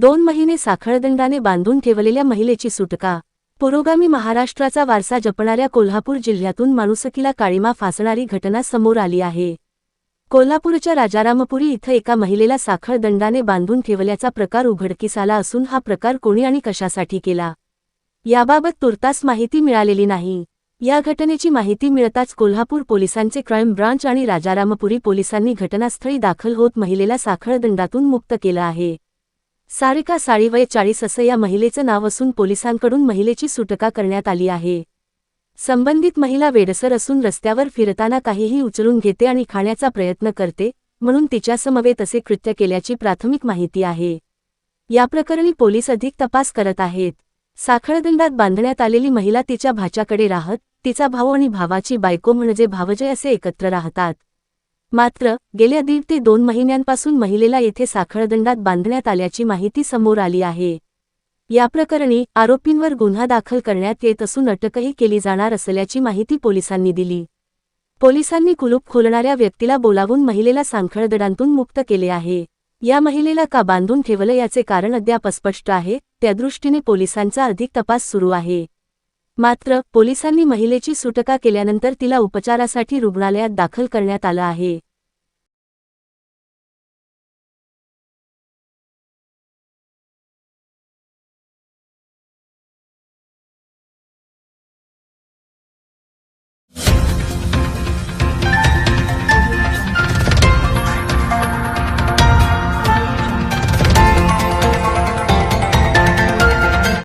दोन महिने साखळदंडाने बांधून ठेवलेल्या महिलेची सुटका. पुरोगामी महाराष्ट्राचा वारसा जपणाऱ्या कोल्हापूर जिल्ह्यातून माणुसकीला काळीमा फासणारी घटना समोर आली आहे. कोल्हापूरच्या राजारामपुरी इथं एका महिलेला साखळदंडाने बांधून ठेवल्याचा प्रकार उघडकीस आला असून हा प्रकार कोणी आणि कशासाठी केला? याबाबत तुर्तास माहिती मिळालेली नाही. या घटनेची माहिती मिळताच कोल्हापूर पोलिसांचे क्राईम ब्रांच आणि राजारामपुरी पोलिसांनी घटनास्थळी दाखल होत महिलेला साखळदंडातून मुक्त केलं आहे. सारिका साळीवय चाळीस असं या महिलेचं नाव असून पोलिसांकडून महिलेची सुटका करण्यात आली आहे. संबंधित महिला वेडसर असून रस्त्यावर फिरताना काहीही उचलून घेते आणि खाण्याचा प्रयत्न करते म्हणून तिच्यासमवेत असे कृत्य केल्याची प्राथमिक माहिती आहे. याप्रकरणी पोलीस अधिक तपास करत आहेत. साखळदंडात बांधण्यात आलेली महिला तिच्या भाच्याकडे राहत तिचा भाऊ आणि भावाची बायको म्हणजे भावजय असे एकत्र राहतात. मात्र गेल्या दीड ते दोन महिन्यांपासून महिलेला येथे साखळदंडात बांधण्यात आल्याची माहिती समोर आली आहे. या प्रकरणी आरोपींवर गुन्हा दाखल करण्यात येत असून अटकही केली जाणार असल्याची माहिती पोलिसांनी दिली. पोलिसांनी कुलूप खोलणाऱ्या व्यक्तीला बोलावून महिलेला सांखळदडांतून मुक्त केले आहे. या महिलेला का बांधून ठेवलं याचे कारण अद्याप अस्पष्ट आहे त्यादृष्टीने पोलिसांचा अधिक तपास सुरू आहे. मात्र पोलिसांनी महिलेची सुटका केल्यानंतर तिला उपचारासाठी रुग्णालयात दाखल करण्यात आलं आहे.